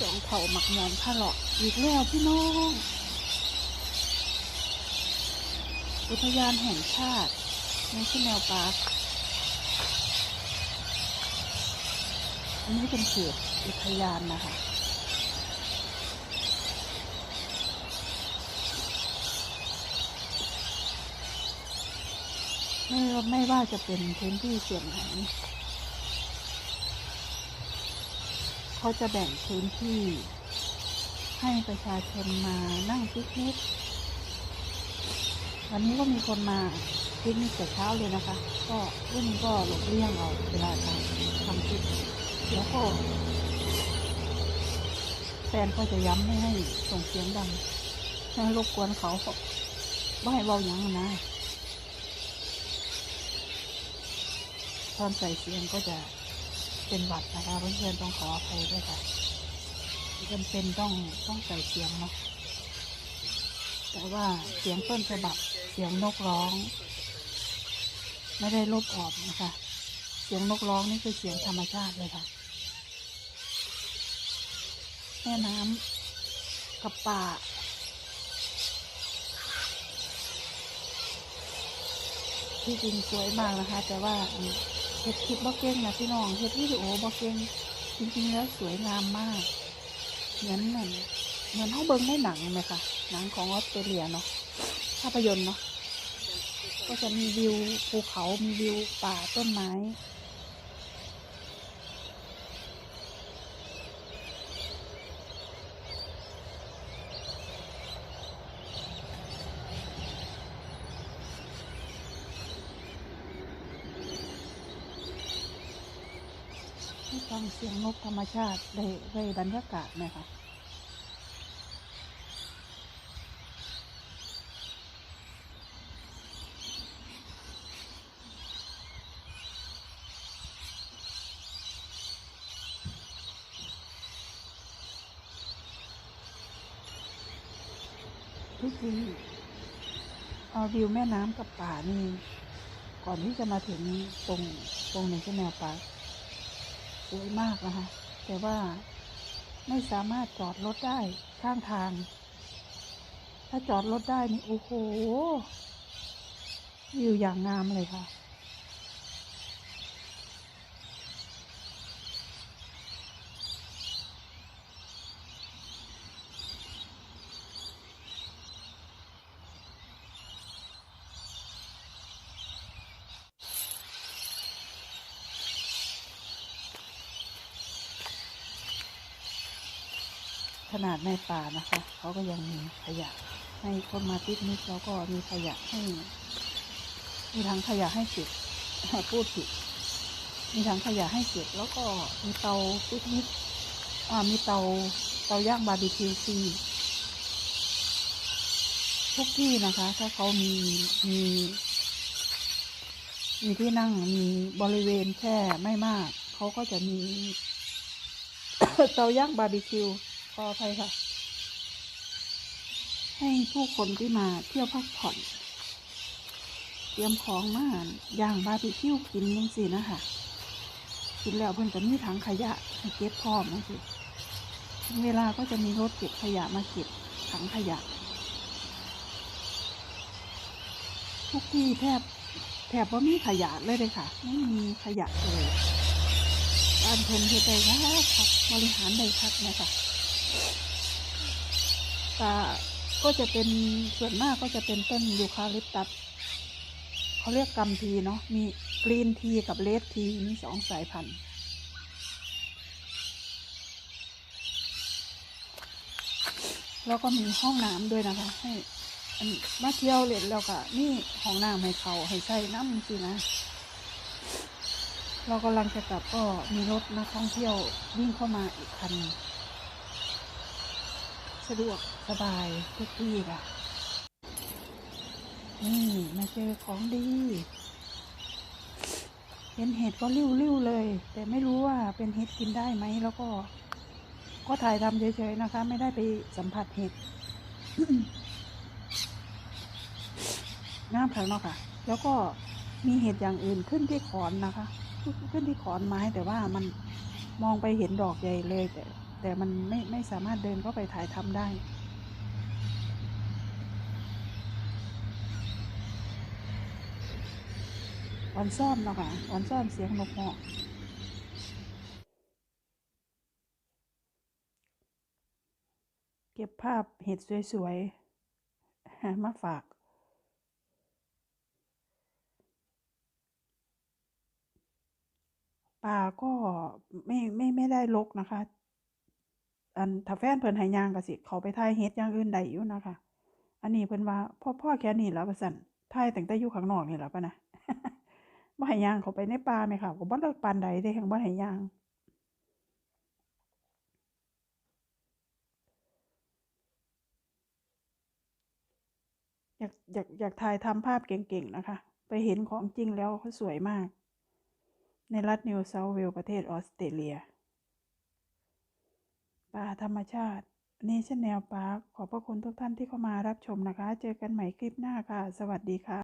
สองเขาหมักมอนผ้าหลอกอีกแล้วพี่น้อง อุทยานแห่งชาติในที่แนวปาร์คอันนี้เป็นเขตอุทยานนะคะไม่ไม่ว่าจะเป็นพื้นที่เส่วนไหน เขาจะแบ่งพื้นที่ ให้ประชาชนมานั่งปิกนิกวันนี้ก็มีคนมาปิกนิกแต่เช้าเลยนะคะ ก็รุ่นก็หลบเลี่ยงเอาเวลาทำทำคลิปแล้วก็แฟนก็จะย้ำไม่ให้ส่งเสียงดังไม่ให้รบกวนเขาไม่ให้เบาหยังนะตอนใส่เสียงก็จะ เป็นหวัดนะคะเพื่อนๆต้องขออภัยด้วยค่ะจำเป็นต้องต้องใส่เสียงเนาะแต่ว่าเสียงต้นฉบับเสียงนกร้อง ไม่ได้ลบออกนะคะ เสียงนกร้องนี่คือเสียงธรรมชาติเลยค่ะแม่น้ำกับป่าที่จริงสวยมากนะคะ แต่ว่า ฮ็ดคลิปบ่เก่งนะพี่น้องเฮ็ดวิดีโอบ่เก่งจริงๆแล้วสวยงามมาก เหมือนเหมือนเหมือนเขาเบิ่งในหนังไหมคะหนังของออสเตรเลียเนาะภาพยนตร์เนาะก็จะมีวิวภูเขา มีวิวป่าต้นไม้ ให้ฟังเสียงนกธรรมชาติได้ได้บรรยากาศไหมคะที่จริงเอาวิวแม่น้ำกับป่านี่ ก่อนที่จะมาถึงตรงตรงในแนวปาร์ สวยมากนะคะ แต่ว่าไม่สามารถจอดรถได้ข้างทาง ถ้าจอดรถได้นี่โอ้โหวิวอย่างงามเลยค่ะ ขนาดในป่านะคะเขาก็ยังมีขยะ ให้คนมาปิกนิกแล้วก็มีขยะให้ มีถังขยะให้เก็บพูดผิดมีถังขยะให้เก็บแล้วก็มีเตาปิกนิกอ่ามีเตาเตาย่างบาร์บีคิวฟรีทุกที่นะคะ ถ้าเขามีมีมีที่นั่งมีบริเวณแค่ไม่มาก เขาก็จะมี เตาย่างบาร์บีคิว ออภัยค่ะ ให้ผู้คนที่มาเที่ยวพักผ่อน เตรียมของมาย่างบาร์บีคิวกินยังสินะคะกินแล้วเพิ่นจะมีถังขยะให้เก็บพร้อมนะสิถึงเวลาก็จะมีรถเก็บขยะมาเก็บถังขยะ ทุกที่แทบแทบว่ามีขยะเลยเลยค่ะ ไม่มีขยะเลยบ้านเพิ่นเฮ็ดได้คักบริหารได้คักนะคะป่า ก็จะเป็นส่วนมากก็จะเป็นต้นยูคาลิปตัสเขาเรียกกัมพีเนาะมีกรีนทีกับเลดทีมีสองสายพันธุ์แล้วก็มีห้องน้ำด้วยนะคะ ให้มาเที่ยวเล่นแล้วก็นี่ห้องน้ำให้เขาให้ใช้น้ำสินะ เรากำลังจะกลับก็มีรถนักท่องเที่ยววิ่งเข้ามาอีกคันนึง สะดวกสบายทุกที่ค่ะ นี่มาเจอของดีเห็นเห็ดก็ริ้วๆเลย แต่ไม่รู้ว่าเป็นเห็ดกินได้ไหมแล้วก็ ก็ถ่ายทำเฉยๆนะคะ ไม่ได้ไปสัมผัสเห็ดน้ำขังเนาะค่ะ แล้วก็มีเห็ดอย่างอื่นขึ้นที่ขอนนะคะ ขึ้นที่ขอนไม้แต่ว่ามันมองไปเห็นดอกใหญ่เลยแต่ แต่มันไม่ไม่สามารถเดินเข้าไปถ่ายทำได้ ออนซ่อนเนาะค่ะออนซ่อนเสียงนกเหาะเก็บภาพเห็ดสวยๆ มาฝากป่าก็ไม่ไม่ไม่ได้รกนะคะ อันถ้าแฟนเพิ่นให้ย่างก็สิ เขาไปถ่ายเฮ็ดอย่างอื่นได้อยู่นะคะ อันนี้เพิ่นว่าพ่อพ่อแค่นี้แล้วว่าซั่นถ่ายแตั้งแต่อยู่ข้างนอกนี่แหละปะนะบ่ให้ย่างเขาไปในป่าแม่ค่ะก็บ่เลิกปานใดเด้แฮ่งบ่ให้ย่างอยากอยากอยากถ่ายทำภาพเก่งๆนะคะ ไปเห็นของจริงแล้วเขาสวยมาก ในรัฐนิวเซาท์เวลส์ประเทศออสเตรเลีย ป่าธรรมชาตินี่ชแนลปาร์คขอบพระคุณทุกท่านที่เข้ามารับชมนะคะ เจอกันใหม่คลิปหน้าค่ะ สวัสดีค่ะ